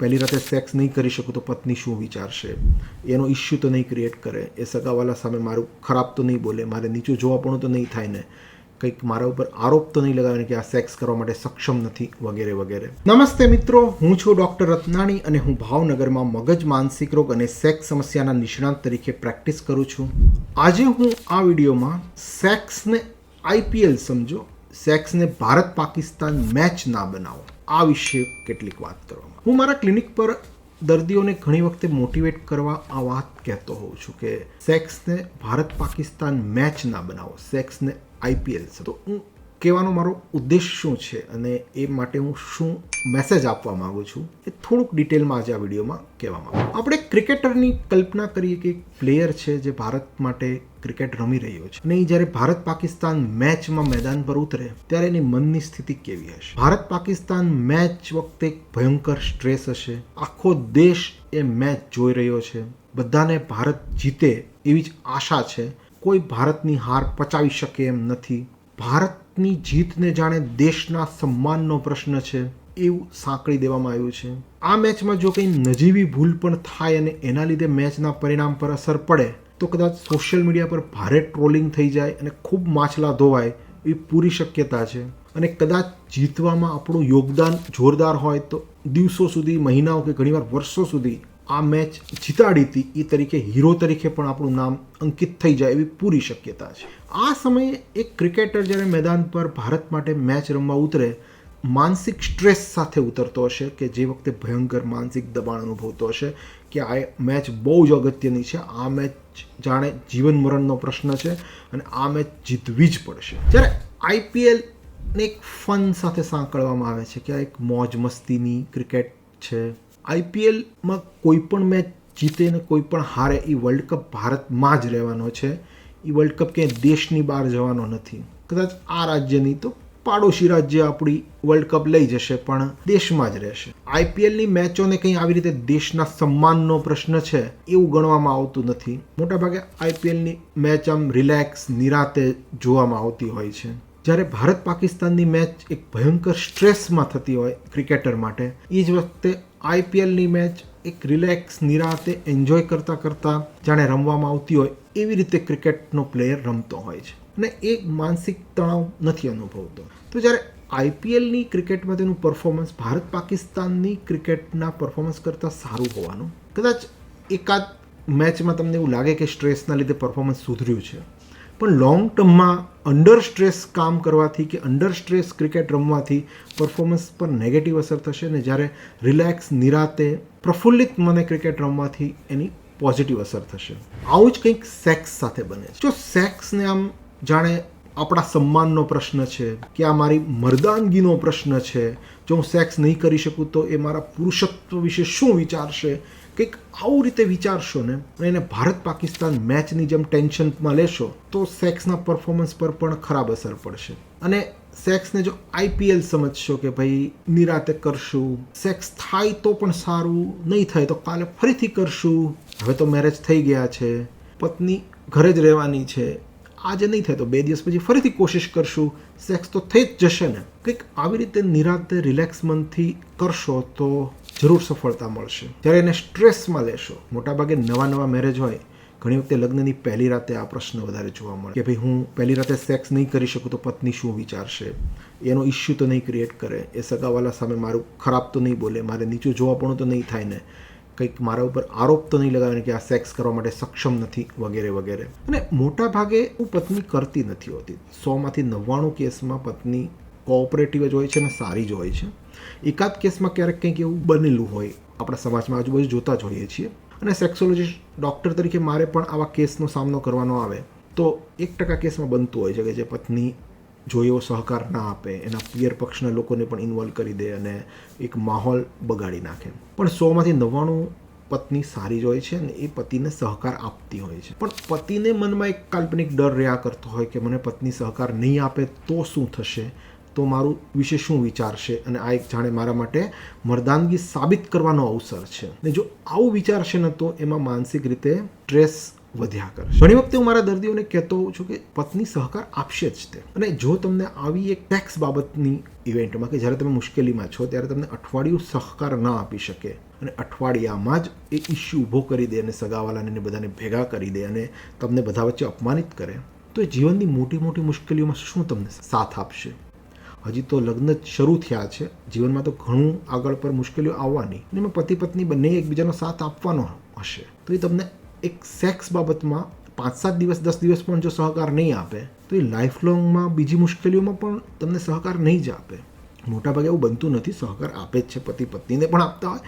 પહેલી રાતે સેક્સ નહીં કરી શકું તો પત્ની શું વિચારશે? એનો ઇસ્યુ તો નહીં ક્રિએટ કરે. એ સગાવાલા સામે મારું ખરાબ તો નહીં બોલે, મારે નીચું જોવાપણું તો નહીં થાય ને. કંઈક મારા ઉપર આરોપ તો નહીં લગાવે કે આ સેક્સ કરવા માટે સક્ષમ નથી, વગેરે વગેરે. નમસ્તે મિત્રો, હું છું ડૉક્ટર રત્નાણી અને હું ભાવનગરમાં મગજ માનસિક રોગ અને સેક્સ સમસ્યાના નિષ્ણાંત તરીકે પ્રેક્ટિસ કરું છું. આજે હું આ વિડીયોમાં સેક્સને આઈપીએલ સમજો સેક્સને ભારત પાકિસ્તાન મેચ ના બનાવો. આ વિશે કેટલીક વાત કરવામાં. હું મારા ક્લિનિક પર દર્દીઓને ઘણી વખતે મોટિવેટ કરવા આ વાત કહેતો હોઉં છું કે સેક્સને ભારત પાકિસ્તાન મેચ ના બનાવો, સેક્સને આઈપીએલ તો હું કહેવાનો મારો ઉદ્દેશ શું છે અને એ માટે હું શું મેસેજ આપવા માંગુ છું એ થોડુંક ડિટેલમાં આજે આ વિડીયોમાં કહેવા માગું આપણે ક્રિકેટરની કલ્પના કરીએ કે પ્લેયર છે જે ભારત માટે ક્રિકેટ રમી રહ્યો છે. અને એ જ્યારે ભારત પાકિસ્તાન મેચમાં મેદાન પર ઉતરે, ત્યારે એની મનની સ્થિતિ કેવી હશે? ભારત પાકિસ્તાન મેચ વખતે એક ભયંકર સ્ટ્રેસ હશે. આખો દેશ એ મેચ જોઈ રહ્યો છે. બધાને ભારત જીતે એવી જ આશા છે. કોઈ ભારતની હાર પચાવી શકે એમ નથી. ભારતની જીતને જાણે દેશના સન્માનનો પ્રશ્ન છે એવું સાંકળી દેવામાં આવ્યું છે. આ મેચમાં જો કંઈ નજીવી ભૂલ પણ થાય અને એના લીધે મેચના પરિણામ પર અસર પડે તો કદાચ સોશિયલ મીડિયા પર ભારે ટ્રોલિંગ થઈ જાય અને ખૂબ માછલા ધોવાય એવી પૂરી શક્યતા છે. અને કદાચ જીતવામાં આપણું યોગદાન જોરદાર હોય તો દિવસો સુધી, મહિનાઓ કે ઘણીવાર વર્ષો સુધી આ મેચ જીતાડી હતી. એ તરીકે હીરો તરીકે પણ આપણું નામ અંકિત થઈ જાય એવી પૂરી શક્યતા છે. આ સમયે એક ક્રિકેટર જ્યારે મેદાન પર ભારત માટે મેચ રમવા ઉતરે માનસિક સ્ટ્રેસ સાથે ઉતરતો હશે કે જે વખતે ભયંકર માનસિક દબાણ અનુભવતો હશે, કે આ મેચ બહુ જ અગત્યની છે. આ મેચ જાણે જીવન મરણનો પ્રશ્ન છે અને આ મેચ જીતવી જ પડશે. જ્યારે આઈપીએલને એક ફન સાથે સાંકળવામાં આવે છે કે આ એક મોજ મસ્તીની ક્રિકેટ છે. આઈપીએલમાં કોઈ પણ મેચ જીતે ને કોઈ પણ હારે એ વર્લ્ડ કપ ભારતમાં જ રહેવાનો છે. એ વર્લ્ડ કપ ક્યાંય દેશની બહાર જવાનો નથી. કદાચ આ રાજ્યની તો પાડોશી રાજ્ય આપણી વર્લ્ડ કપ લઈ જશે, પણ દેશમાં જ રહેશે. આઈપીએલની મેચોને કંઈ આવી રીતે દેશના સન્માનનો પ્રશ્ન છે, એવું ગણવામાં આવતું નથી. મોટાભાગે આઈપીએલની મેચ આમ રિલેક્સ નિરાતે જોવામાં આવતી હોય છે. જ્યારે ભારત પાકિસ્તાનની મેચ એક ભયંકર સ્ટ્રેસમાં થતી હોય ક્રિકેટર માટે એ જ વખતે આઈપીએલની મેચ એક રિલેક્સ નિરાતે એન્જોય કરતાં કરતાં જાણે રમવામાં આવતી હોય એવી રીતે ક્રિકેટનો પ્લેયર રમતો હોય છે. અને એ માનસિક તણાવ નથી અનુભવતો. તો જ્યારે આઈપીએલની ક્રિકેટમાં તેનું પરફોર્મન્સ ભારત પાકિસ્તાનની ક્રિકેટના પરફોર્મન્સ કરતાં સારું હોવાનું, કદાચ એકાદ મેચમાં તમને એવું લાગે કે સ્ટ્રેસના લીધે પરફોર્મન્સ સુધર્યું છે. પણ લોંગ ટર્મમાં અંડર સ્ટ્રેસ કામ કરવાથી કે અંડર સ્ટ્રેસ ક્રિકેટ રમવાથી પરફોર્મન્સ પર નેગેટિવ અસર થશે ને જ્યારે રિલેક્સ નિરાતે, પ્રફુલ્લિત મને ક્રિકેટ રમવાથી એની પોઝિટિવ અસર થશે. આવું જ કંઈક સેક્સ સાથે બને છે. જો સેક્સને આમ જાણે આપણા સન્માનનો પ્રશ્ન છે કે આ મારી મર્દાનગીનો પ્રશ્ન છે. જો હું સેક્સ નહીં કરી શકું તો એ મારા પુરુષત્વ વિશે શું વિચારશે? કંઈક આવું રીતે વિચારશો ને, અને એને ભારત પાકિસ્તાન મેચની જેમ ટેન્શનમાં લેશો, તો સેક્સના પરફોર્મન્સ પર પણ ખરાબ અસર પડશે. અને સેક્સને જો આઈપીએલ સમજશો કે ભાઈ, નિરાતે કરશું. સેક્સ થાય તો પણ સારું, નહીં થાય તો કાલે ફરીથી કરશું. હવે તો મેરેજ થઈ ગયા છે. પત્ની ઘરે જ રહેવાની છે. આજે નહીં થાય તો બે દિવસ પછી ફરીથી કોશિશ કરશું. સેક્સ તો થઈ જ જશે ને. કંઈક આવી રીતે નિરાતે રિલેક્સ મનથી કરશો તો જરૂર સફળતા મળશે. જ્યારે એને સ્ટ્રેસમાં લેશો. મોટાભાગે નવા નવા મેરેજ હોય, ઘણી વખતે લગ્નની પહેલી રાતે આ પ્રશ્ન વધારે જોવા મળે કે ભાઈ, હું પહેલી રાતે સેક્સ નહીં કરી શકું તો પત્ની શું વિચારશે? એનો ઇસ્યુ તો નહીં ક્રિએટ કરે. એ સગાવાલા સામે મારું ખરાબ તો નહીં બોલે, મારે નીચું જોવાપણું તો નહીં થાય ને. કંઈક મારા ઉપર આરોપ તો નહીં લગાવે કે આ સેક્સ કરવા માટે સક્ષમ નથી વગેરે વગેરે. અને મોટા ભાગે હું પત્ની કરતી નથી હોતી. સોમાંથી નવ્વાણું કેસમાં પત્ની કોઓપરેટિવ જ હોય છે અને સારી જ હોય છે. એકાદ કેસમાં ક્યારેક કંઈક એવું બનેલું હોય. આપણા સમાજમાં આજુબાજુ જોતા જ હોઈએ છીએ. અને સેક્સોલોજીસ્ટ, ડૉક્ટર તરીકે મારે પણ આવા કેસનો સામનો કરવાનો આવે. તો એક ટકા કેસમાં બનતું હોય છે કે જે પત્ની જો એવો સહકાર ના આપે, એના પિયર પક્ષના લોકોને પણ ઇન્વોલ્વ કરી દે અને એક માહોલ બગાડી નાખે. પણ સોમાંથી નવ્વાણું પત્ની સારી જ હોય છે અને એ પતિને સહકાર આપતી હોય છે. પણ પતિને મનમાં એક કાલ્પનિક ડર રહ્યા કરતો હોય કે મને પત્ની સહકાર નહીં આપે તો શું થશે? તો મારું વિશે શું વિચારશે? અને આ એક જાણે મારા માટે મર્દાનગી સાબિત કરવાનો અવસર છે. ને જો આવું વિચારશે ને તો એમાં માનસિક રીતે સ્ટ્રેસ વધ્યા કરશે ઘણી વખતે હું મારા દર્દીઓને કહેતો હોઉં છું કે પત્ની સહકાર આપશે જ તે. અને જો તમને આવી એક ટેક્સ બાબતની ઇવેન્ટમાં કે જ્યારે તમે મુશ્કેલીમાં છો, ત્યારે તમને અઠવાડિયું સહકાર ન આપી શકે. અને અઠવાડિયામાં જ એ ઇસ્યુ ઊભો કરી દે અને સગાવાલાને બધાને ભેગા કરી દે અને તમને બધા વચ્ચે અપમાનિત કરે, તો એ જીવનની મોટી મોટી મુશ્કેલીઓમાં શું તમને સાથ આપશે? હજી તો લગ્ન શરૂ થયા છે. જીવનમાં તો ઘણું આગળ પર મુશ્કેલીઓ આવવાની. અને એમાં પતિ પત્ની બંને એકબીજાનો સાથ આપવાનો હશે. તો એ તમને એક સેક્સ બાબતમાં પાંચ સાત દિવસ, દસ દિવસ પણ જો સહકાર નહીં આપે, તો એ લાઈફ લોંગમાં બીજી મુશ્કેલીઓમાં પણ તમને સહકાર નહીં જ આપે. મોટાભાગે એવું બનતું નથી, સહકાર આપે જ છે. પતિ પત્નીને પણ આપતા હોય,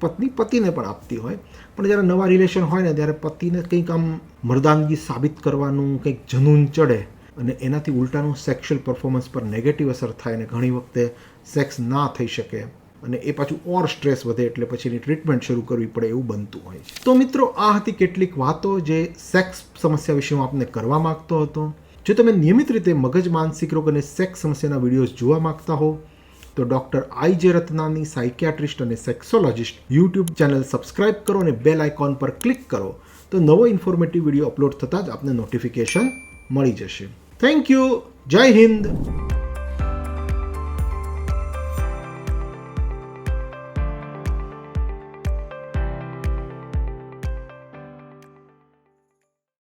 પત્ની પતિને પણ આપતી હોય. પણ જ્યારે નવા રિલેશન હોય ને, ત્યારે પતિને કંઈક આમ મર્દાનગી સાબિત કરવાનું, કંઈક જનૂન ચડે અને એનાથી ઉલટાનું સેક્સ્યુઅલ પરફોર્મન્સ પર નેગેટિવ અસર થાય અને ઘણી વખતે સેક્સ ના થઈ શકે. અને એ પાછું ઓર સ્ટ્રેસ વધે એટલે પછી એની ટ્રીટમેન્ટ શરૂ કરવી પડે એવું બનતું હોય છે. તો મિત્રો, આ હતી કેટલીક વાતો જે સેક્સ સમસ્યા વિશે હું આપને કરવા માંગતો હતો. જો તમે નિયમિત રીતે મગજ, માનસિક રોગ અને સેક્સ સમસ્યાના વિડીયોઝ જોવા માંગતા હો, તો ડૉક્ટર આઈ જે રત્નાની સાયકિયાટ્રિસ્ટ અને સેક્સોલોજિસ્ટ યુટ્યુબ ચેનલ સબસ્ક્રાઇબ કરો અને બેલ આઇકોન પર ક્લિક કરો, તો નવો ઇન્ફોર્મેટિવ વીડિયો અપલોડ થતાં જ આપને નોટિફિકેશન મળી જશે. Thank you. જય હિન્દ.